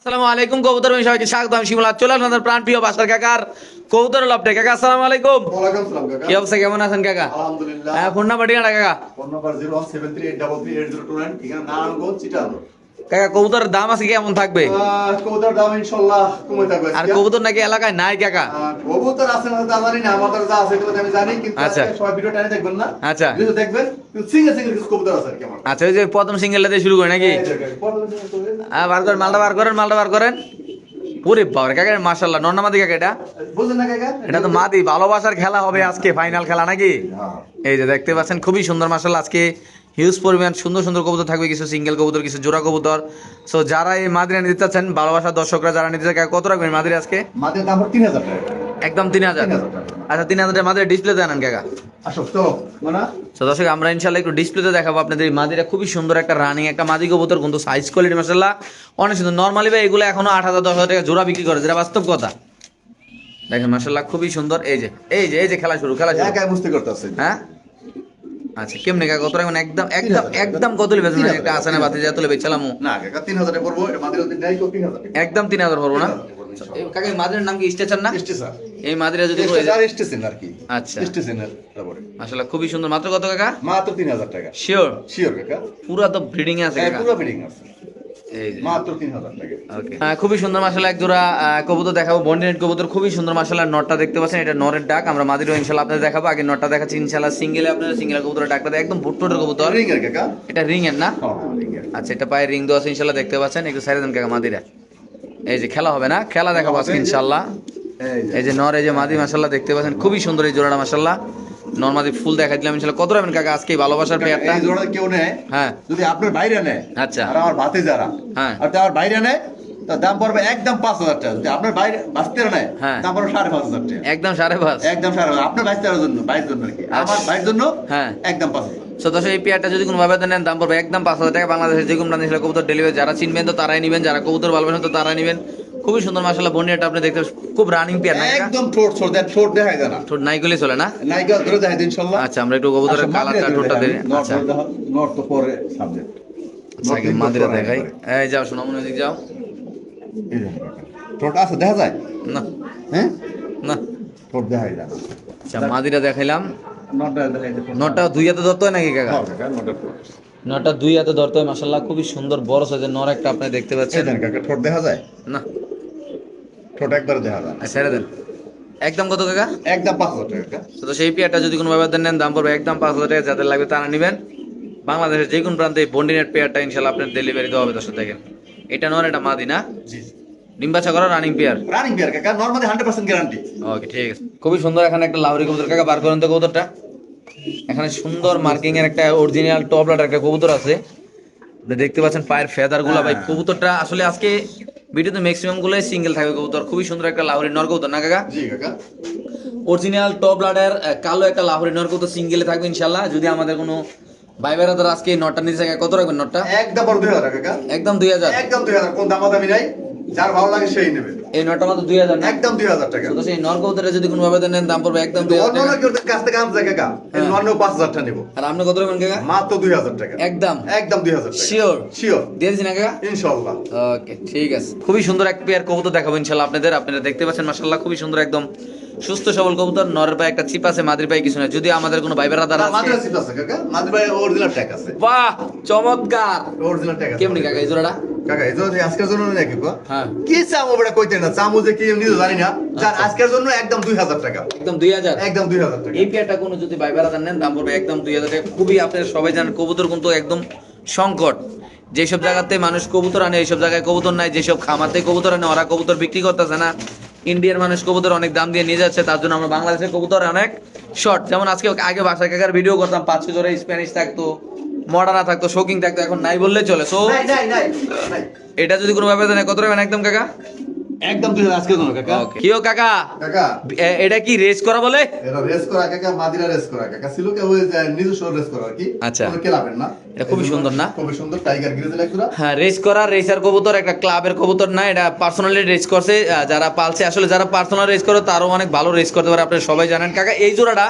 আসসালামু আলাইকুম কবুতর ভাই সবাইকে স্বাগত। আমি শিমলা চলে আপনার প্রাণ প্রিয় বাসার কাকার কবুতর লপটে কাকা আসসালামু আলাইকুম। ওয়ালাইকুম সালাম কাকা। কি অবস্থা কেমন আছেন কাকা? আলহামদুলিল্লাহ। হ্যাঁ ফোন নাম্বার ঠিকানা কাকা? Phone number zero seven three eight double three eight zero two nine ঠিকানা নারায়ণগঞ্জ চিটাগং কাকা কবুতরের দাম আছে কেমন থাকবে? দাম কমে থাকবে আর কবুতর নাকি এলাকায় নাই কাকা? কবুতর আছে না তা জানি না আমার যা আছে এগুলো আমি জানি কিন্তু আচ্ছা। সবাই ভিডিও দেখবেন না। আচ্ছা। দেখবেন সিঙ্গেল সিঙ্গেল কিছু কবুতর আছে আর কি আমার। আচ্ছা ওই যে প্রথম সিঙ্গেলটা দিয়ে শুরু করি নাকি। হ্যাঁ বার করেন মালটা বার করেন মালটা বার করেন। ওরে বাবার কাকা কাকা এটা? বুঝলেন না কাকা? এটা তো মাদি ভালোবাসার খেলা হবে আজকে ফাইনাল খেলা নাকি? হ্যাঁ। এই যে দেখতে পাচ্ছেন খুবই সুন্দর মাসাল্লাহ আজকে হিউজ পরিমাণ সুন্দর সুন্দর কবুতর থাকবে কিছু সিঙ্গেল কবুতর কিছু জোড়া কবুতর। সো যারা এই মাদিরা নিতে চাচ্ছেন ভালোবাসার দর্শকরা যারা নিতে চায় কত রাখবেন মাদিরা আজকে? মাদের দাম তিন হাজার একদম তিন হাজার? আচ্ছা তিন হাজার মাদিরা ডিসপ্লেতে আনেন কাকা। তো দর্শক আমরা ইনশাল্লাহ একটু ডিসপ্লেতে দেখাবো আপনাদের মাদিরা। খুবই সুন্দর একটা রানিং একটা মাদি কবুতর কিন্তু সাইজ কোয়ালিটি মাসাল্লাহ অনেক সুন্দর। নর্মালি ভাই এগুলো এখনও আট হাজার দশ হাজার টাকা জোড়া বিক্রি করে যেটা বাস্তব কথা। দেখেন মাসাল্লাহ খুবই সুন্দর। এই যে এই যে এই যে খেলা শুরু খেলা শুরু। বুঝতে হ্যাঁ? আচ্ছা কেমনে কাকা? কত রাখবেন একদম একদম একদম কত লিবে তিন হাজার। একটা আছে না বাতি যা তুলে বেচালাম না কাকা তিন হাজারে করব এটা মাদের নাই তো তিন হাজার টাকা একদম 3000 করব না? কাকা নাম কি স্টেশন না? স্টেশন। এই মাদিরা যদি স্টেশন স্টেশন আর কি। আচ্ছা। স্টেশন তারপরে আসলে খুবই সুন্দর। মাত্র কত কাকা? মাত্র তিন হাজার টাকা। শিওর শিওর কাকা। পুরো তো ব্রিডিং আছে হ্যাঁ, কাকা। পুরো ব্রিডিং আছে। মাত্র তিন হাজার টাকা। খুবই সুন্দর মাসাল্লাহ এক জোড়া আহ, কবুতর দেখাবো। বন্ডিনেট কবুতর খুবই সুন্দর মাসাল্লাহ নটটা দেখতে পাচ্ছেন এটা নরের ডাক আমরা মাদিরও ইনশাল্লাহ আপনাদের দেখাবো। আগে নটটা দেখাচ্ছি ইনশাল্লাহ সিঙ্গেলে আপনারা সিঙ্গেল কবুতরের ডাকটা একদম ভুট্টোটের কবুতর। রিং এর কাকা? এটা রিং এর না? আচ্ছা এটা পায়ে রিং দেওয়া আছে ইনশাল্লাহ দেখতে পাচ্ছেন। একটু সাইড দেন কাকা মাদিরা। এই যে খেলা হবে না? খেলা দেখাবো আজকে ইনশাল্লাহ। এই যে। এই যে নর এই যে মাদি মাসাল্লাহ দেখতে পাচ্ছেন খুবই সুন্দর এই জোড়াটা মাসাল্লাহ নর মাদি ফুল দেখাই দিলাম ইনশাল্লাহ। কত রাখবেন কাকা? আজকে ভালোবাসার পেয়ারটা? এই জোড়া কেউ নেয় হ্যাঁ। যদি আপনার বাইরে নেয় আচ্ছা। আর আমার ভাতে যারা হ্যাঁ। আর আমার বাইরে নেয় তার দাম পড়বে একদম পাঁচ হাজার টাকা। যদি আপনার বাইরে বাঁচতে হ্যাঁ। দাম পড়বে সাড়ে পাঁচ হাজার টাকা। একদম সাড়ে পাঁচ। একদম সাড়ে পাঁচ। আপনার জন্য বাইরের জন্য আর কি। আমার বাইরের জন্য হ্যাঁ। একদম পাঁচ হাজার। সো এই পেয়ারটা যদি কোনো ভাবে নেন দাম পড়বে একদম পাঁচ হাজার টাকা। বাংলাদেশের যে কোনো কবুতর ডেলিভারি যারা চিনবেন তো তারাই নেবেন যারা কবুতর ভালোবাসেন তো তারাই নেবেন। খুবই সুন্দর মাসাল্লাহ বন্ডিয়াটা আপনি দেখতে খুব রানিং পেয়ার না একদম ঠোঁট ছোট দেন ঠোঁট দেখাই দেয় না। ঠোঁট নাই গেলে চলে না? নাইকা ধরে দেখাই দিন ইনশাল্লাহ আচ্ছা আমরা একটু কবুতরের আচ্ছা, কালারটা ঠোঁটটা দেখাই, আচ্ছা। নট তো পরে সাবজেক্ট আচ্ছা, আগে মাদিরা দেখাই। এই যাও শোনা মনে দিক যাও। ঠোঁট আছে দেখা যায়? না। হ্যাঁ? না। ঠোঁট দেখাই যায় না আচ্ছা মাদিরা দেখাইলাম। নট দেখাই দেয় নটা দুই হাতে ধরতে হয় নাকি কাকা? হ্যাঁ, ঠোঁট। নটা দুই হাতে ধরতে হয় মাসাল্লাহ খুবই সুন্দর বড় সাইজের নর একটা আপনি দেখতে পাচ্ছেন। কাকা, ঠোঁট দেখা যায়? না। ঠোঁট একবার দেখা যায় আচ্ছা, ছেড়ে দেন। একদম কত কাকা একদম পাঁচ হাজার টাকা। তো সেই পেয়ারটা যদি কোনো নেন দাম পড়বে একদম পাঁচ হাজার টাকা। যাদের লাগবে তারা নেবেন। বাংলাদেশের যে কোনো প্রান্তে বন্ডিনেট পেয়ারটা ইনশাল্লাহ আপনার ডেলিভারি দেওয়া হবে দর্শক দেখেন। এটা নর এটা মাদি না? জি ডিম্বাচা করা রানিং পেয়ার রানিং কাকা নর্মালি গ্যারান্টি ওকে ঠিক আছে। খুবই সুন্দর এখানে একটা লাউরি কবুতর। কাকা বার করেন তো কবুতরটা। এখানে সুন্দর মার্কিং এর একটা অরিজিনাল টপ লাটার একটা কবুতর আছে। দেখতে পাচ্ছেন পায়ের ফেদারগুলা ভাই। কবুতরটা আসলে আজকে ভিডিওতে ম্যাক্সিমাম গুলোই সিঙ্গেল থাকবে কবুতর। খুবই সুন্দর একটা লাহোরি নর কবুতর না কাকা? জি কাকা। অরিজিনাল টপ লাডার কালো একটা লাহোরি নর কবুতর সিঙ্গেলে থাকবে ইনশাল্লাহ যদি আমাদের কোনো ভাই তো আজকে নটটা নিচে কত রাখবেন নটটা একদম দুই হাজার কাকা। একদম দুই হাজার। একদম দুই হাজার কোন দামাদামি নাই। যার ভালো লাগে সেই নেবে। এই নটা মাত্র দুই হাজার একদম দুই হাজার টাকা। তো সেই নর কবুতরে যদি কোনো ভাবে নেন দাম পড়বে একদম দুই হাজার টাকা। কাছ থেকে আনছে কাকা এই হ্যাঁ। পাঁচ হাজার টাকা নেব। আর আপনি কত কাকা? মাত্র দুই হাজার টাকা। একদম। একদম দুই হাজার শিওর শিওর দিয়ে দিচ্ছি না কাকা? ইনশাল্লাহ ওকে ঠিক আছে। খুবই সুন্দর এক পেয়ার কবুতর দেখাবো ইনশাল্লাহ আপনাদের। আপনারা দেখতে পাচ্ছেন মাসাল্লাহ খুবই সুন্দর একদম সুস্থ সবল কবুতর নরের পায়ে একটা চিপ আছে মাদির পায়ে কিছু না যদি আমাদের কোনো ভাই বেড়াদার আছে মাদ্রাসা সিট আছে কাকা। মাদ্রাসা অরিজিনাল ট্যাগ আছে। বাহ চমৎকার। অরিজিনাল ট্যাগ আছে কেমনি কাকা এই জোড়াটা? কাকা এই জন্য আজকের জন্য নাকি গো হ্যাঁ। কি চামো বড় কইতে না? চামো যে কি নিজে জানি না। যার আচ্ছা। আজকের জন্য একদম দুই হাজার টাকা। একদম দুই হাজার? একদম দুই হাজার টাকা। এই পেয়ারটা কোনো যদি ভাই বেড়াদার নেন দাম পড়বে একদম দুই হাজার টাকা। খুবই আপনারা সবাই জানেন কবুতর কিন্তু একদম সংকট। যেসব জায়গাতে মানুষ কবুতর আনে এইসব জায়গায় কবুতর নাই যেসব খামাতে কবুতর আনে ওরা কবুতর বিক্রি করতেছে না। ইন্ডিয়ার মানুষ কবুতর অনেক দাম দিয়ে নিয়ে যাচ্ছে তার জন্য আমরা বাংলাদেশের কবুতর অনেক শর্ট যেমন আজকে আগে বাসা কাকার ভিডিও করতাম পাঁচশো জোরে স্প্যানিশ থাকতো মডার্না থাকতো শোকিং থাকতো এখন নাই বললে চলে। সো এটা যদি কোনো ব্যাপারে কত রাখবেন একদম কাকা? একদম দুই আজকের জন্য কাকা? কিও কাকা? কাকা। এটা কি রেস করা বলে? এটা রেস করা কাকা মাদিরা রেস করা কাকা। সিলুকে ওই যে নিজস্ব রেস করা আর কি। আচ্ছা। কোনো ক্লাবের না। এটা খুবই সুন্দর না? খুবই সুন্দর টাইগার গ্রিজেল একজোড়া হ্যাঁ রেস করা রেসার কবুতর একটা ক্লাবের কবুতর না এটা পার্সোনালি রেস করছে যারা পালছে। আসলে যারা পার্সোনাল রেস করে তারও অনেক ভালো রেস করতে পারে আপনারা সবাই জানেন। কাকা এই জোড়াটা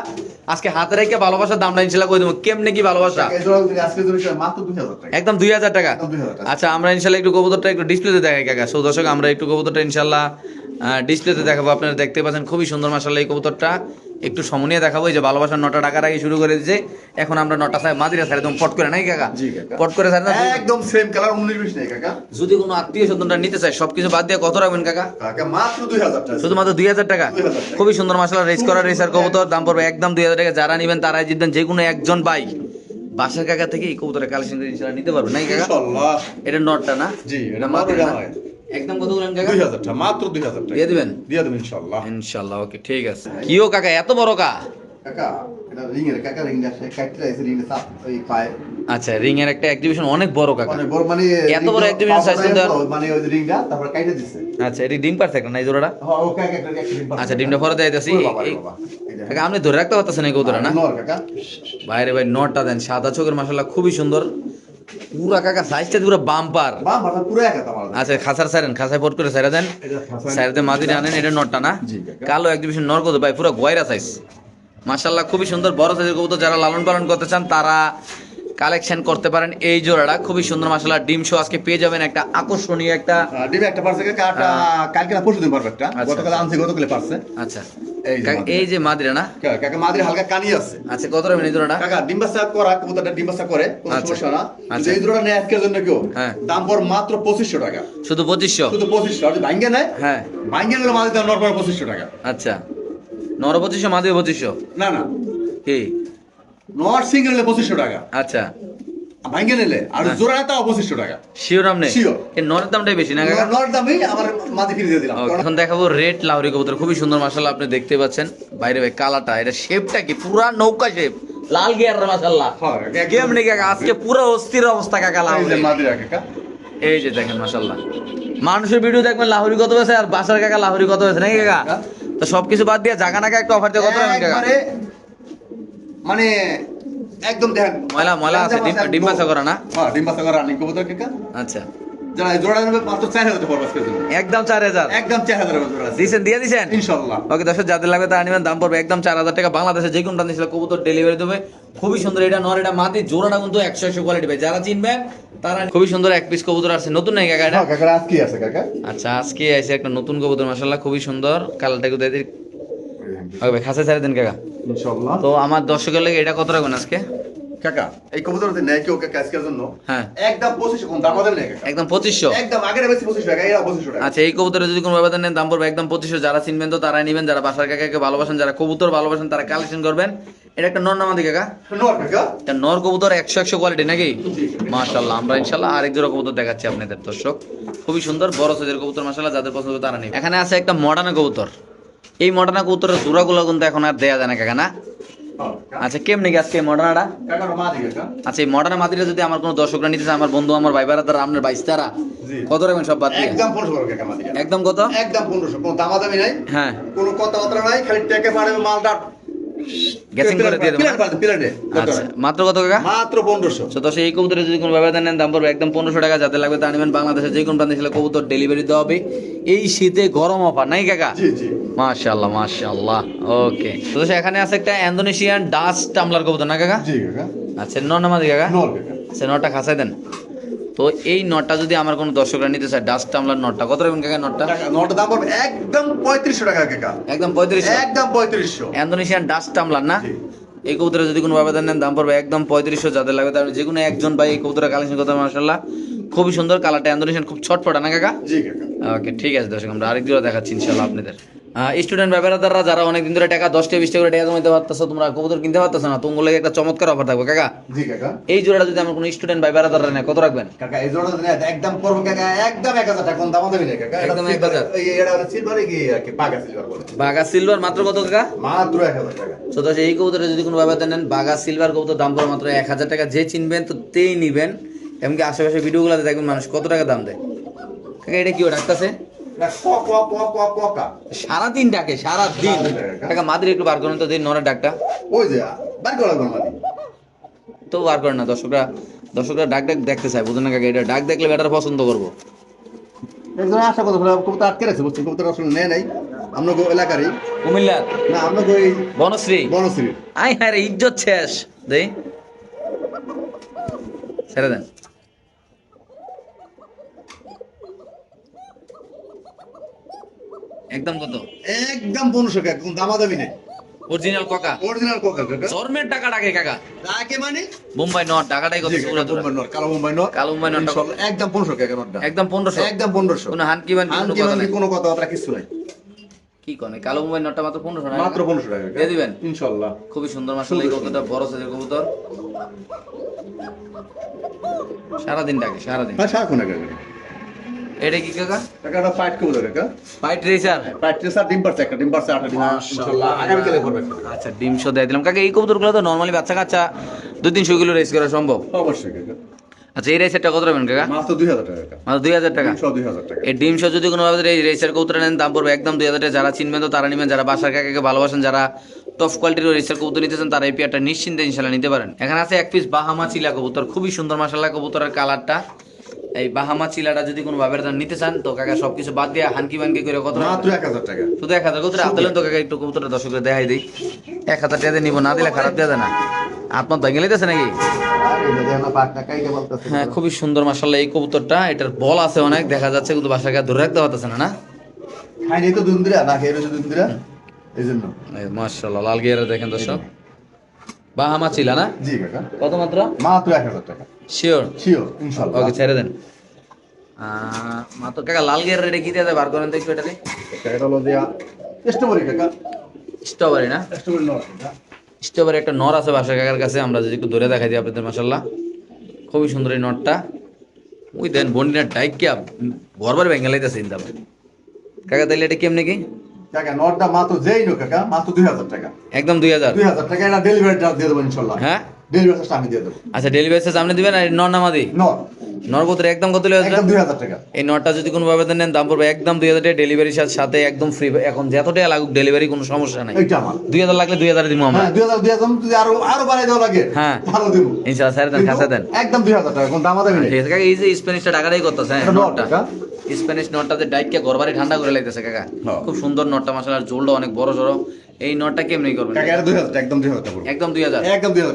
আজকে হাতে রেখে ভালোবাসার দামটা ইনশাল্লাহ কই দেবো? কেমনে কি ভালোবাসা? একদম দুই হাজার টাকা? একদম 2000 টাকা। আচ্ছা আমরা ইনশাল্লাহ একটু কবুতরটা একটু ডিসপ্লেতে দেখাই কাকা। সো দর্শক আমরা একটু কবুতরটা ইনশাল্লাহ ডিসপ্লেতে দেখাবো। আপনারা দেখতে পাচ্ছেন খুবই সুন্দর মাসাল্লাহ এই কবুতরটা। একটু সমনিয়ে দেখাবো এই যে ভালোবাসার নটা টাকার আগে শুরু করে দিয়েছে। এখন আমরা নটা সাহেব মাদিরা সাইড একদম পট করে নাই কাকা। পট করে সাইড একদম সেম কালার উনিশ বিশ নেই কাকা। যদি কোনো আত্মীয় স্বজনটা নিতে চায় সবকিছু বাদ দিয়ে কত রাখবেন কাকা? কাকা মাত্র দুই হাজার টাকা। শুধুমাত্র দুই হাজার টাকা? খুবই সুন্দর মাসালা রেস করা রেসার কবুতর দাম পড়বে একদম দুই হাজার টাকা। যারা নিবেন তারাই জিতবেন যে কোনো একজন ভাই। বাসার কাকা থেকে এই কবুতরের কালেকশন করে নিতে পারবেন নাই কাকা? এটা নটটা না? জি, এটা? হয়। একদম কত বলেন কাকা? দুই হাজার টাকা মাত্র দুই হাজার টাকা। দিয়ে দিবেন? দিয়ে দেবেন ইনশাল্লাহ ইনশাল্লাহ ওকে ঠিক আছে। কিও কাকা এত বড় কা? কাকা এটা রিং এর কাকা রিং আছে কাটতে আছে রিং সাপ ওই পায়। আচ্ছা রিং এর একটা এক্সিবিশন অনেক বড় কাকা। অনেক বড় মানে এত বড় size কিন্তু মানে ওই রিংটা তারপর কাইটে দিছে। আচ্ছা এটি ডিম জোড়াটা? হ্যাঁ একটা রিং আচ্ছা ডিমটা ফরে। কাকা আপনি ধরে রাখতে পারতেছেন এই না? নর কাকা। বাইরে ভাই নটটা দেন সাদা চোখের মাসাল্লাহ খুবই সুন্দর। পুরা কাকা সাইজটা পুরো বাম্পার আচ্ছা খাসার সারেন খাসায় পট করে সাইরা দেন। সাইরাতে মাদিরে আনেন এটা নটটা না? কালো এক্সিবিশন নর কত ভাই পুরো গয়রা সাইজ মাশাল্লাহ খুবই সুন্দর বড় সাইজের কবুতর যারা লালন পালন করতে চান তারা কালেকশন করতে পারেন এই জোড়াটা। খুবই সুন্দর মাশাল্লাহ ডিম শো আজকে পেয়ে যাবেন একটা আকর্ষণীয় একটা ডিমে একটা পারছে কাকা আটা কালকে না পরশু দিন পারবে একটা। আচ্ছা। গতকাল আনছি গতকালে পারছে। আচ্ছা। এই যে মাদিরা। না? কাকা মাদির হালকা কানি আছে। আচ্ছা কত এই জোড়াটা? কাকা ডিম্বাসা করা কবুতরটা ডিম্বাসা করে কোনো আচ্ছা। সমস্যা না। আচ্ছা। কিন্তু এই দুটোটা নেয় আজকের জন্য কেউ হ্যাঁ। দাম পর মাত্র পঁচিশশো টাকা। শুধু পঁচিশশো? শুধু পঁচিশশো। আর ভাঙ্গে নেয় হ্যাঁ। ভাঙ্গে নিলে মাদির দাম নর পর পঁচিশশো টাকা। আচ্ছা। নর পঁচিশশো মাদির পঁচিশশো? না না। কি? নর সিঙ্গেল নিলে পঁচিশশো টাকা। আচ্ছা। ভাঙ্গে নিলে আর হ্যাঁ। জোড়া তাও পঁচিশশো টাকা। শিওর আপনি নরের দামটাই বেশি না দামই আমার ফিরে দিয়ে দিলাম। এখন দেখাবো রেড লাউরি কবুতর। খুবই সুন্দর মাসাল্লাহ আপনি দেখতে পাচ্ছেন। বাইরে ভাই কালাটা এটা শেপটা কি? পুরা নৌকা শেপ লাল গিয়ার মাসাল্লাহ হ্যাঁ, গেম নেই কাকা? আজকে পুরো অস্থির অবস্থা কাকা কাকা এই যে দেখেন মাসাল্লাহ মানুষের ভিডিও দেখবেন লাহুরি কত হয়েছে আর বাসার কাকা লাহুরি কত হয়েছে নাকি কাকা? তো সবকিছু বাদ দিয়ে জাগা নাকা একটা অফার দিয়ে কত রাখবেন কাকা? মানে একদম দেখেন ময়লা ময়লা আছে ডিম ডিম বাসা করা না? হ্যাঁ ডিম বাসা করা রানিং কবুতর কাকা আচ্ছা। যারা জোড়া নেবে মাত্র চার হাজার একদম চার হাজার? একদম চার হাজার জোড়া আছে। দিয়েছেন দিয়ে দিয়েছেন ইনশাল্লাহ ওকে দর্শক যাদের লাগবে তারা নেবেন দাম পড়বে একদম চার হাজার টাকা। বাংলাদেশে যে কোনো প্রান্তে ছিল কবুতর ডেলিভারি দেবে। খুবই সুন্দর এটা নর এটা মাটি জোড়াটা কিন্তু একশো একশো কোয়ালিটি পাই যারা চিনবেন তারা খুবই সুন্দর এক পিস কবুতর আছে নতুন নাই কাকা এটা হ্যাঁ কাকা আজকে আছে কাকা। আচ্ছা আজকে আছে একটা নতুন কবুতর মাসাল্লাহ খুবই সুন্দর। কালারটা ওকে খাসা ছেড়ে দেন কাকা। ইনশাল্লাহ তো আমার দর্শকের লেগে এটা কত রাখবেন আজকে? কাকা এই কবুতর যদি নেয় কেউ কাকা আজকের জন্য। হ্যাঁ। একদম পঁচিশশো কোন দাম দেবে না একদম পঁচিশশো? একদম আগের বেশি পঁচিশশো টাকা এরা পঁচিশশো টাকা। আচ্ছা এই কবুতরে যদি কোনো ব্যবধান নেন দাম পড়বে একদম পঁচিশশো। যারা চিনবেন তো তারাই নেবেন যারা বাসার কাকাকে ভালোবাসেন যারা কবুতর ভালোবাসেন তারা কালেকশন করবেন। এটা একটা নর নামাদি কাকা। নর কাকা? এটা নর কবুতর একশো একশো কোয়ালিটি নাকি? মাশাল্লাহ আমরা ইনশাল্লাহ আরেক জোড়া কবুতর দেখাচ্ছি আপনাদের দর্শক। খুবই সুন্দর বড় সাইজের কবুতর মাশাল্লাহ যাদের পছন্দ তারা নেই এখানে আছে একটা মডার্ন কবুতর। এই মডার্ন কবুতরের জোড়াগুলো কিন্তু এখন আর দেয়া যায় না কাকা না? হ্যাঁ, আচ্ছা কেমনি আজকে মডার্নাটা আচ্ছা এই মডার্ন মাতিটা যদি আমার কোনো দর্শকরা নিতে চায় আমার বন্ধু আমার ভাই দ্বারা তারা আপনার বাইশ তারা জি। কত রাখবেন সব বাদ দিয়ে? একদম পনেরোশো একদম কত? একদম পনেরোশো কোনো দামাদামি নাই। হ্যাঁ। কোনো কথাবার্তা নাই খালি টেকে মারে মালটা গ্যাসিং করে দিয়ে। আচ্ছা মাত্র কত কাকা? মাত্র পনেরোশো। তো দশ এই কবুতরে যদি কোনো ব্যবধান নেন দাম পড়বে একদম পনেরোশো টাকা। যাতে লাগবে তা নেবেন বাংলাদেশের যে কোনো প্রান্তে ছিল কবুতর ডেলিভারি দেওয়া হবে। এই শীতে গরম অফার নাই কাকা? ওকে তো এখানে আছে একটা ইন্দোনেশিয়ান ডাস্ট টামলার কবুতর না কাকা? আচ্ছা নামাজি কাকা? নর কাকা। আচ্ছা খাসাই দেন। তো এই নটটা যদি আমার কোনো দর্শকরা নিতে চায় ডাস্ট টামলার নটটা। কত রাখবেন কাকা নটটা? দাম পড়বে একদম পঁয়ত্রিশশো টাকা কাকা একদম পঁয়ত্রিশশো? একদম পঁয়ত্রিশশো। ইন্দোনেশিয়ান ডাস্ট টামলার না? এই কবুতরে যদি কোনো ব্যবধান নেন দাম পড়বে একদম পঁয়ত্রিশশো। যাদের লাগবে তার যে কোনো একজন ভাই এই কবুতরের কালেকশন করতে মাসাল্লাহ খুবই সুন্দর কালারটা ইন্দোনেশিয়ান খুব ছটফটা না কাকা? জি কাকা। ওকে ঠিক আছে দর্শক আমরা আরেক দেখাচ্ছি ইনশাল্লাহ আপনাদের। স্টুডেন্ট ব্যাপারদাররা যারা অনেকদিন ধরে টাকা দশটা বিশটা করে টাকা জমাইতে পারতেছো তোমরা কবুতর কিনতে পারতেছো না তোমাগুলো একটা চমৎকার অফার থাকবে কাকা। জি কাকা। এই জোড়াটা যদি আমার কোনো স্টুডেন্ট ভাই বেড়াদাররা নেয় কত রাখবেন? কাকা এই জোড়া দিলে একদম পড়বে কাকা একদম এক হাজার টাকা কোন দাম দেবে না কাকা। একদম এক silver- হাজার। এই এটা হলো সিলভারে কি কি বাগা সিলভার বলে। বাগা সিলভার মাত্র কত কাকা? মাত্র এক হাজার টাকা। তো এই কবুতরে যদি কোনো ব্যাপার নেন বাগা সিলভার কবুতর দাম পড়ে মাত্র এক হাজার টাকা। যে চিনবেন তো তেই নিবেন। এমনকি আশেপাশে ভিডিওগুলোতে দেখবেন মানুষ কত টাকা দাম দেয়। কাকা এটা কি কা সারাদিন ডাকে সারাদিন। মাদির একটু বার করেন তো দিন ডাকটা। ওই যে বাড়ি করা তো বার করেন না দর্শকরা দর্শকরা ডাক ডাক দেখতে চায় বুঝুন না কাকা এটা ডাক দেখলে ব্যাটার পছন্দ করব। একজন আশা কথা বলে কবুতর আটকে রাখছে বুঝছেন? কবুতর আসলে নেয় নাই। আমরা এলাকারই। কুমিল্লার না আমরা এই বনশ্রী? বনশ্রী। আই হ্যাঁ রে ইজ্জত শেষ। দেই ছেড়ে দেন। একদম কত? একদম পনেরোশো দামাদামি নেই। অরিজিনাল কাকা অরিজিনাল কোকা কাকা টাকা ডাকে কাকা। তাকে মানে? মুম্বাই নট টাকাটাই কত পুরো মুম্বাই নট, কালো মুম্বাই নট। কালো মুম্বাই ইনশাল্লাহ, একদম পনেরোশো টাকা নটটা। একদম পনেরোশো? একদম পনেরোশো। কোনো হানকি কোনো কথা নাই? কোনো কিছু নাই। কি কনে? কালো মুম্বাই নটটা মাত্র টাকা? মাত্র টাকা দিয়ে দিবেন? ইনশাল্লাহ। খুবই সুন্দর বড় সাইজের কবুতর? সারাদিন ডাকে সারাদিন। হ্যাঁ সারাক্ষণ কাকা। এটা কি কাকা? কাকাটা ফাইট করব কাকা। ফাইট রেসার ফাইট স্যার ডিম পারছে একটা ডিম পারছে আটটা ডিম। ইনশাল্লাহ আগামীকালে করবে আচ্ছা ডিম শো দিয়ে দিলাম। কাকা এই কবুতরগুলো তো নর্মালি বাচ্চা কাচ্চা দুই তিনশো কিলো রেস করা সম্ভব? অবশ্যই কাকা। আচ্ছা এই রেসেরটা কত রাখবেন কাকা? মাত্র দুই হাজার টাকা মাত্র দুই হাজার টাকা? তিনশো দুই হাজার টাকা। এই ডিম শো যদি কোনোভাবে এই রেসের কবুতর নেন দাম পড়বে একদম দুই হাজার টাকা। যারা চিনবেন তো তারা নেবেন। যারা বাসার কাকাকে ভালোবাসেন যারা টপ কোয়ালিটির রেসের কবুতর নিতেছেন তারা এই পেয়ারটা নিশ্চিন্তে ইনশাল্লাহ নিতে পারেন। এখানে আছে এক পিস বাহামা চিলা কবুতর। খুবই সুন্দর মাসাল্লাহ কবুতরের কালারটা এই বাহামা চিলাটা যদি কোনো ভাবে নিতে চান তো কাকা সবকিছু বাদ দিয়ে হানকি বানকি করে কত মাত্র এক হাজার টাকা। শুধু এক হাজার? কবুতর আদলেন তো কাকা একটু কবুতরটা দর্শকদের দেখাই দিই। এক হাজার টাকা নিবো না দিলে খারাপ দেওয়া যায় না। আপনার ভেঙে লিতেছে নাকি? হ্যাঁ খুবই সুন্দর মাসাল্লাহ এই কবুতরটা। এটার বল আছে অনেক দেখা যাচ্ছে কিন্তু বাসার কাছে ধরে রাখতে পারতেছে না না? খাইনি তো দুন্দিরা না খেয়ে রয়েছে দুন্দিরা। এই জন্য। মাসাল্লাহ লাল গিয়ারে দেখেন দর্শক। বাহামা চিলা না জি কাকা। কত মাত্র? মাত্র এক হাজার টাকা। শিওর শিওর ইনশাল্লাহ ওকে ছেড়ে দেন। মাত্র কাকা লাল গিয়ার রেটে কি দিয়ে বার করেন তো এটাতে এটা হলো দিয়া স্ট্রবেরি কাকা। স্ট্রবেরি না? স্ট্রবেরি নয় স্ট্রবেরি একটা নর আছে বাসার কাকার কাছে আমরা যদি একটু ধরে দেখাই দিই আপনাদের মাসাল্লাহ খুবই সুন্দর এই নটটা ওই দেন বন্ডিনার ডাইক কে ঘরবার ভেঙে লাইতেছে চিন্তা কাকা তাইলে এটা কেমনে কি? কাকা নটটা মাত্র যেই নো কাকা মাত্র দুই হাজার টাকা। একদম দুই হাজার। দুই হাজার টাকা এটা ডেলিভারি চার্জ দিয়ে দেবো ইনশাল্লাহ হ্যাঁ? ডেলিভারি চার্জটা আমি দিয়ে দেবো। আচ্ছা ডেলিভারি চার্জ আপনি দিবেন আর নর নামাদি? নট নরবতের একদম কত লেগে একদম দুই হাজার টাকা। এই নটটা যদি কোনো ভাবে নেন দাম পড়বে একদম দুই হাজার টাকা। ডেলিভারির সাথে একদম ফ্রি এখন যত টাকা লাগুক ডেলিভারি কোনো সমস্যা নাই। এইটা আমার। দুই হাজার লাগলে দুই হাজার দিব আমরা। হ্যাঁ দুই হাজার দুই হাজার যদি আরও আরও বাড়াই দেওয়া লাগে হ্যাঁ। ভালো দেবো। ইনশাল্লাহ স্যার দেন খাসা দেন। একদম দুই হাজার টাকা কোন দাম দামি ঠিক আছে কাকা এই যে স্প্যানিশটা টাকাটাই করতেছে হ্যাঁ নটটা স্প্যানিশ নটটাতে ডাইটকে ঘরবারে ঠান্ডা করে লাইতেছে কাকা। খুব সুন্দর নটটা মাসালার জোলটা অনেক বড় সড়ো এই নটটা কেমনি করবেন? কাকা এটা একদম টাকা পড়বে।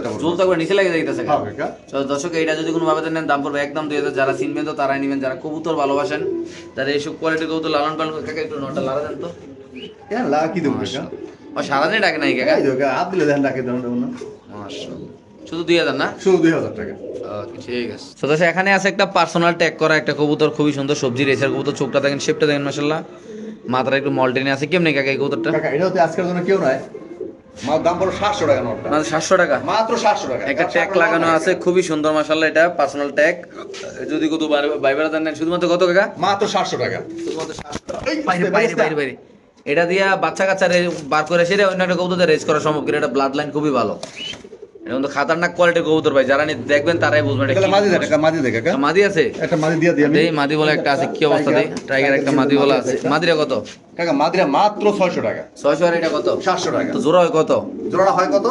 টাকা। তো করে নিচে লেগে যাইতেছে হ্যাঁ কাকা তো দর্শক এইটা যদি কোনো ভাবে নেন দাম পড়বে একদম দুই হাজার। যারা চিনবেন তো তারাই নেবেন যারা কবুতর ভালোবাসেন যারা এইসব কোয়ালিটি কবুতর লালন পালন করে, কাকা একটু নটটা লাড়া দেন তো। কেন লাগা কি দেবো কাকা ও সারাদিনে ডাকে নাই কাকা? এই ডাকে না মাশাআল্লাহ। শুধু দুই হাজার না? শুধু দুই হাজার টাকা। ঠিক আছে। তো এখানে আছে একটা পার্সোনাল ট্যাগ করা একটা কবুতর খুবই সুন্দর সবজি রেসার কবুতর চোখটা দেখেন শেপটা দেখেন মাসাল্লাহ মাথাটা একটু মলটেনে আছে কেমনি কাকা এই কবুতরটা? কাকা এটা হচ্ছে আজকের জন্য কেউ নাই মার দাম পড়ো সাতশো টাকা নোটটা। মাত্র সাতশো টাকা? মাত্র সাতশো টাকা। একটা ট্যাগ লাগানো আছে খুবই সুন্দর মাসাল্লাহ এটা পার্সোনাল ট্যাগ যদি কত বাইবেরা দেন শুধুমাত্র কত মাত্র সাতশো টাকা। শুধুমাত্র 700 টাকা। বাইরে বাইরে বাইরে। বাইরে এটা দিয়া বাচ্চা কাচ্চা বার করে সেটা অন্য একটা কবুতর রেস করা সম্ভব এটা ব্লাড লাইন খুবই ভালো। এটা কিন্তু খাতারনাক কোয়ালিটির কবুতর ভাই যারা নি- দেখবেন তারাই বুঝবেন এটা তাহলে কি মাঝি দে টাকা মাঝি দে কাকা একটা মাদি আছে? একটা মাদি দিয়া দিই আমি। এই মাদি বলে একটা আছে কি অবস্থা দেই? টাইগার একটা মাদি বলে আছে। মাদিরা কত? কাকা মাদিরা মাত্র ছয়শো টাকা। ছয়শো আর এটা কত? সাতশো টাকা। জোড়া হয় কত? জোড়াটা হয় কত?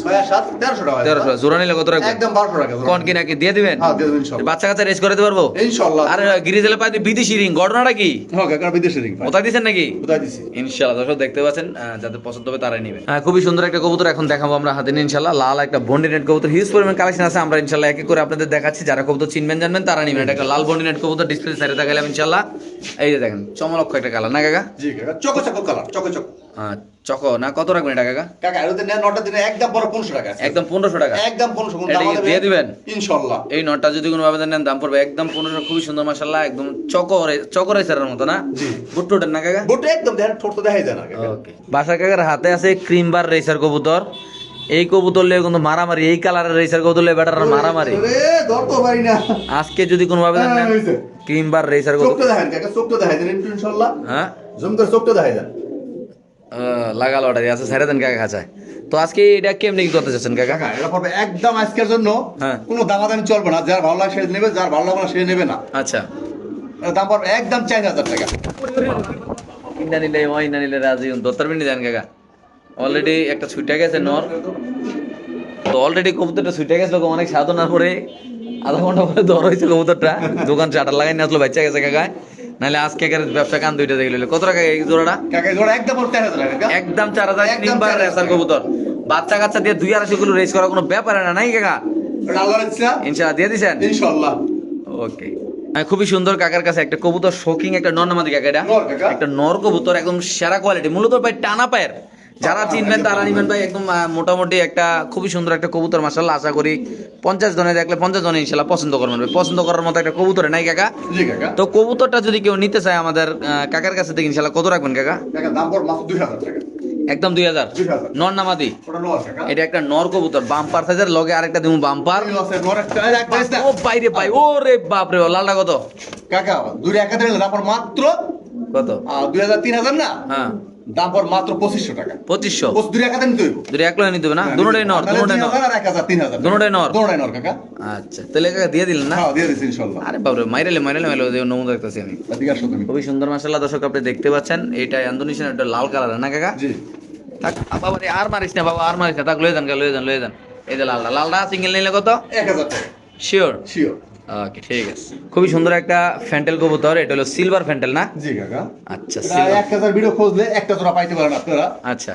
ছয় সাত তেরোশো টাকা। তেরোশো জোড়া নিলে কত রাখবেন একদম বারোশো টাকা। কোন কি নাকি? দিয়ে দিবেন? হ্যাঁ দিয়ে দেবেন ইনশাল্লাহ। বাচ্চা কাচ্চা রেস করে দিতে পারব? ইনশাল্লাহ। আরে গিরিজেলে পাই বিদেশি রিং ঘটনাটা কি? হ্যাঁ কাকা বিদেশি রিং কোথায় দিচ্ছেন নাকি? কোথায় দিছি? ইনশাল্লাহ দর্শক দেখতে পাচ্ছেন যাদের পছন্দ হবে তারাই নেবে হ্যাঁ খুবই সুন্দর একটা কবুতর এখন দেখাবো আমরা হাতে নিয়ে ইনশাল্লাহ। লাল একটা বন্ডিনেট কবুতর হিউজ পরিমাণ কালেকশন আছে। আমরা ইনশাল্লাহ এক এক করে আপনাদের দেখাচ্ছি। যারা কবুতর চিনবেন জানবেন তারা নেবেন। এটা একটা লাল বন্ডিনেট কবুতর ডিসপ্লে সাইডে দেখালাম ইনশাল্লাহ। এই যে দেখেন চমলক্ষ একটা কালার না কাকা? জি কাকা choco choco colour choco choco. Choco না কত রাখবেন এটা কাকা? কাকা এর দিনে নটা দিনে একদম বড় পনেরোশো টাকা আছে। একদম পনেরোশো টাকা? একদম পনেরোশো কোন এটা? দিয়ে দিবেন? ইনশাল্লাহ। এই নটটা যদি কোনো ভাবে নেন দাম পড়বে একদম পনেরোশো খুবই সুন্দর মাসাল্লাহ একদম চকরে চকরে স্যারের মতো না? জি। বুট্টুটের না কাকা? গোটা একদম দেখেন ঠোঁট তো দেখাই যায় না কাকা ওকে। বাসার কাকার হাতে আছে ক্রিম বার রেসার কবুতর। এই কবুতর লিয়ে কিন্তু মারামারি এই কালারের রেসার কবুতর লিয়ে বেটার মারামারি। রে পারি না। আজকে যদি কোনো ভাবে হ্যাঁ, হয়েছে। ক্রিম বার রেসার চোখটা কবুতর দেখেন কাকা চোখটা দেখাই দেন একটু ইনশাল্লাহ। হ্যাঁ? জুম করে চোখটা দেখাই দেন। আহ, লাগা লটারি আছে ছেড়ে দেন কাকা খাঁচায়। তো আজকে এটা কেমনি কি করতে চাচ্ছেন কাকা? এটা পড়বে একদম আজকের জন্য। হ্যাঁ। কোনো দামাদামি চলবে না যার ভালো লাগে সে নেবে যার ভালো লাগে না সে নেবে না। আচ্ছা। দাম পড়বে একদম চার হাজার টাকা। ইন্ডা নিলে ওই না নিলে রাজি দত্তর মিনিট দেন কাকা। অলরেডি একটা ছুটে গেছে নর। তো অলরেডি কবুতরটা ছুটে গেছে লোক অনেক সাধনার পরে আধা ঘণ্টা পরে দর হয়েছে কবুতরটা। দোকান চাটার লাগাই নিয়ে আসলো বাচ্চা গেছে কাকা নাহলে আজকে ব্যবসা কান দুইটা দেখে লইলো। কত টাকা এই জোড়াটা? জোড়া একদম চার হাজার তিনবার রেসার কবুতর। বাচ্চা কাচ্চা দিয়ে দুই আড়াইশো কিলো রেস করার কোনো ব্যাপার না নাই কাকা? ইনশাল্লাহ দিয়ে দিছেন? ইনশাআল্লাহ। ওকে খুবই সুন্দর কাকার কাছে একটা কবুতর শোকিং একটা নর নামাদি কাকা এটা। একটা নর কবুতর একদম সেরা কোয়ালিটি মূলত ভাই টানা পায়ের। যারা চিনবেন তারা নিবেন ভাই একদম মোটামুটি একটা খুবই সুন্দর একটা কবুতর মাসাল্লাহ আশা করি পঞ্চাশ জনে দেখলে পঞ্চাশ জনে ইনশাল্লাহ পছন্দ করবেন ভাই। পছন্দ করার মতো একটা কবুতর নাই কাকা? তো কবুতরটা যদি কেউ নিতে চায় আমাদের কাকার কাছে থেকে ইনশাল্লাহ কত রাখবেন কাকা? কাকা দাম দুই হাজার টাকা। একদম দুই হাজার? 2000 নর নামাদি এটা একটা নর কবুতর বাম্পার সাইজের লগে আরেকটা দিব বাম্পার। নর একটা আছে না? ও বাইরে ভাই ও রে বাপ রে লালটা কত? কাকা দুই এক হাজার নিলে দাম পড় মাত্র কত? দুই হাজার তিন হাজার না? হ্যাঁ। দাম পড় মাত্র পঁচিশশো টাকা। পঁচিশশো? দুই এক নিতে হইব। দুটো এক নিতে হবে না? দুটোটাই নর দুটোটাই নর। এক হাজার, তিন হাজার। দুটোটাই নর? দুটোটাই নর কাকা। আচ্ছা তাহলে কাকা দিয়ে দিলেন না? দিয়ে দিচ্ছি ইনশাল্লাহ। আরে বাবরে মাইরালে মাইরালে মাইরালে নমুনা দেখতেছি আমি। এদিকে আসো তুমি। খুবই সুন্দর মাসাল্লাহ দর্শক আপনি দেখতে পাচ্ছেন এটা ইন্দোনেশিয়ান একটা লাল কালার না কাকা? জি। থাক বাবা রে আর মারিস না বাবা আর মারিস না। থাক লয়ে যান লয়ে যান লয়ে যান। এই যে লালটা লালটা সিঙ্গেল নিলে কত? এক হাজার টাকা। শিওর শিওর ওকে ঠিক আছে। খুবই সুন্দর একটা ফ্যান্টেল কবুতর এটা হলো সিলভার ফ্যান্টেল না? জি কাকা। আচ্ছা এক হাজার ভিডিও খুঁজলে একটা জোড়া পাইতে পারেন আপনারা। আচ্ছা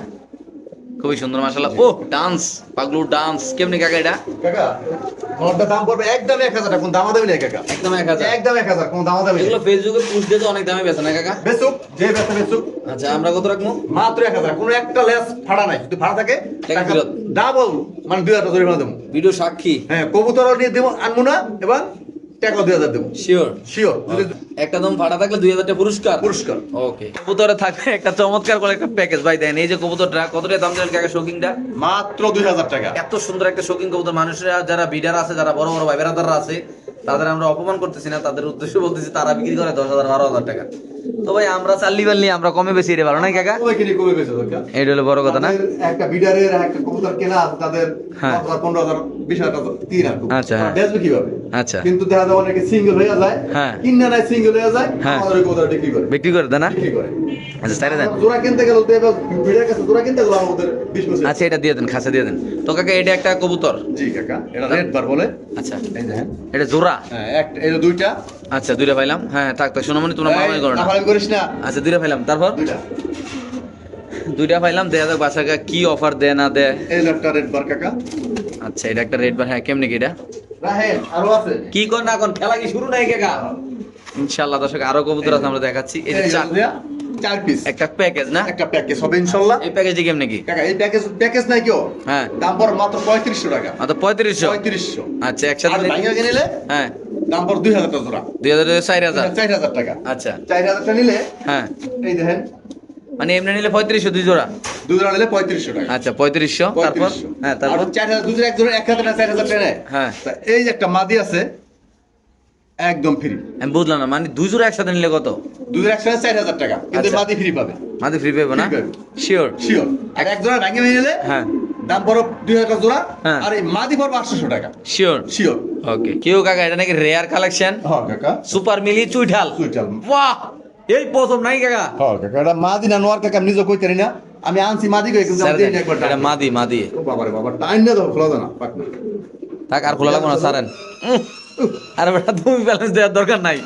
খুবই সুন্দর মাসাল্লাহ ও ডান্স পাগলু ডান্স কেমনি কাকা এটা? কাকা নটটা দাম পড়বে একদম এক হাজার টাকা। কোন দামা দেবে না কাকা। একদম এক হাজার। একদম এক হাজার কোন দামা দেবে এগুলো ফেসবুকে পোস্ট দিয়ে তো অনেক দামে বেচে না কাকা? বেসুক যে বেসে বেসুক আচ্ছা আমরা কত রাখব? মাত্র এক হাজার। কোনো একটা লেস ফাড়া নাই। যদি ফাড়া থাকে টাকা ফেরত। ডাবল মানে দুই হাজার জরিমানা দেবো। ভিডিও সাক্ষী। হ্যাঁ কবুতর নিয়ে দেবো আনব না এবং টাকা দুই হাজার দেবো। শিওর শিওর একটা দম ফাটা থাকলে দুই হাজার টাকা পুরস্কার? পুরস্কার। ওকে কবুতরে থাকবে একটা চমৎকার করে একটা প্যাকেজ ভাই দেন এই যে কবুতরটা কতটা দাম দিলেন কাকা শৌকিংটা মাত্র দুই হাজার টাকা। এত সুন্দর একটা কবুতর। মানুষরা যারা বিডার আছে যারা বড় বড় ভাই বেড়াদাররা আছে তাদের আমরা অপমান করতেছি না তাদের উদ্দেশ্য বলতেছি তারা বিক্রি করে দশ হাজার বারো হাজার টাকা। তো ভাই আমরা চাল্লি বাল্লি আমরা কমে বেশি এটা ভালো নাই কাকা? এটা হলো বড় কথা না? একটা বিডারের একটা কবুতর কেনা আছে তাদের হ্যাঁ। পনেরো হাজার বিশ হাজার টাকা তিন আচ্ছা, হ্যাঁ। বেচবে কীভাবে? আচ্ছা। কিন্তু দেখা যায় অনেকে সিঙ্গেল হয়ে যায় হ্যাঁ। কিনা নাই সিঙ্গেল হয়ে যায় হ্যাঁ। আমাদের কবুতর বিক্রি করে। বিক্রি করে দেন না? বিক্রি করে। আচ্ছা তাই দেন। জোড়া কিনতে গেলে তো এবার ভিড়ের কাছে জোড়া কিনতে গেলে আমাদের বিশ পঁচিশ আচ্ছা এটা দিয়ে দেন খাসা দিয়ে দেন। তো কাকা এটা একটা কবুতর। জি কাকা এটা রেড বার বলে। আচ্ছা। এই দেখেন। এটা জোড়া? হ্যাঁ একটা এটা দুইটা। আচ্ছা দুইটা পাইলাম। হ্যাঁ থাক থাক শোনো মানে তোমরা মারামারি করো না। করিস না। আচ্ছা দুইটা পাইলাম। তারপর? দুইটা। দুইটা পাইলাম দেখা যাক বাসাকে কি অফার দেয় না দেয়। এই একটা রেড বার কাকা। আচ্ছা এটা একটা রেড বার হ্যাঁ কেমনি কি এটা? আরও আছে। কি কর না কোন খেলা কি শুরু নাই কাকা? ইনশাআল্লাহ দর্শক আরও কবুতর আছে আমরা দেখাচ্ছি। এই যে চার চার পিস একটা প্যাকেজ না? একটা প্যাকেজ হবে ইনশাল্লাহ। এই প্যাকেজে কেমনি কি কাকা এই প্যাকেজ প্যাকেজ নাই কেউ হ্যাঁ। দাম পড়ে মাত্র পঁয়ত্রিশশো টাকা। মাত্র পঁয়ত্রিশশো? পঁয়ত্রিশশো। আচ্ছা একসাথে নিলে- ভাঙিয়ে নিলে? হ্যাঁ। দাম পড়ে দুই হাজার টাকা দুই হাজার চার হাজার? চার হাজার টাকা। আচ্ছা। চার হাজারটা নিলে? হ্যাঁ। এই দেখেন। মানে এমনি নিলে পঁয়ত্রিশশো দুই জোড়া? দুই জোড়া নিলে পঁয়ত্রিশশো টাকা। আচ্ছা পঁয়ত্রিশশো। তারপর? হ্যাঁ তারপর? চার হাজার দুই জোড়া এক জোড়া এক হাজার না চার হাজার টাকা হ্যাঁ। এই যে একটা মাদি আছে একদম ফ্রি আমি বুঝলাম না মানে দুই জোড়া একসাথে নিলে কত? দুই জোড়া একসাথে চার হাজার টাকা কিন্তু আচ্ছা। মাদি ফ্রি পাবে। মাদি ফ্রি পাবে না? শিওর শিওর আর এক জোড়া ভাঙিয়ে নিলে হ্যাঁ। দাম পড়ো দুই হাজার টাকা। জোড়া হ্যাঁ। আর এই মাদি পড়বে আটশোশো টাকা। শিওর শিওর ওকে কেউ কাকা এটা নাকি রেয়ার কালেকশন হ্যাঁ কাকা। সুপার মিলি চুইঠাল। সুইটাল বাহ! এই প্রথম নাই কাকা। হ্যাঁ কাকা। এটা মাদি না নোয়ার কাকা আমি নিজে কইতে না। আমি আনছি মাদি কই কিন্তু এটা মাদি মাদি ও বাবারে বাবা টাইম না দাও খোলা দাও না পাক না। থাক আর খোলা লাগবো না সারেন। আরে বেটা তুমি ব্যালেন্স দেওয়ার দরকার নাই।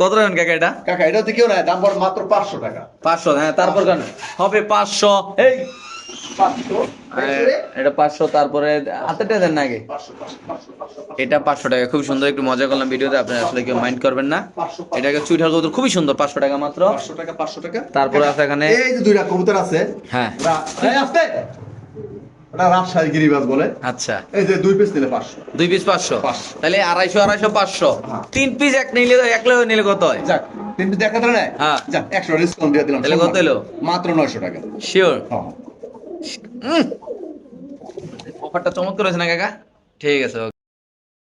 কত রাখেন কাকা এটা? কাকা এটা হচ্ছে কেউ না দাম পড়ে মাত্র পাঁচশো টাকা। পাঁচশো হ্যাঁ তারপর কেন হবে পাঁচশো। এই এটা পাঁচশো তারপরে হাতেটা দেন না আগে। এটা পাঁচশো টাকা খুব সুন্দর একটু মজা করলাম ভিডিওতে আপনারা আসলে কেউ মাইন্ড করবেন না। এটাকে চুইঠাল কবুতর খুবই সুন্দর পাঁচশো টাকা মাত্র। পাঁচশো টাকা পাঁচশো টাকা। তারপরে আছে এখানে এই যে দুইটা কবুতর আছে। হ্যাঁ। আসতে! ওটা রাজশাহী গিরিবাজ বলে। আচ্ছা। এই যে দুই পিস নিলে পাঁচশো। দুই পিস পাঁচশো? পাঁচশো। তাহলে আড়াইশো আড়াইশো পাঁচশো। হ্যাঁ। তিন পিস এক নিলে এক নিলে কত হয়? যাক তিন পিস দেখা হ্যাঁ। যাক একশো ডিসকাউন্ট দিয়ে দিলাম। তাহলে কত এলো? মাত্র নয়শো টাকা। শিওর হ্যাঁ। অফারটা চমৎকার হয়েছে না কাকা? ঠিক আছে.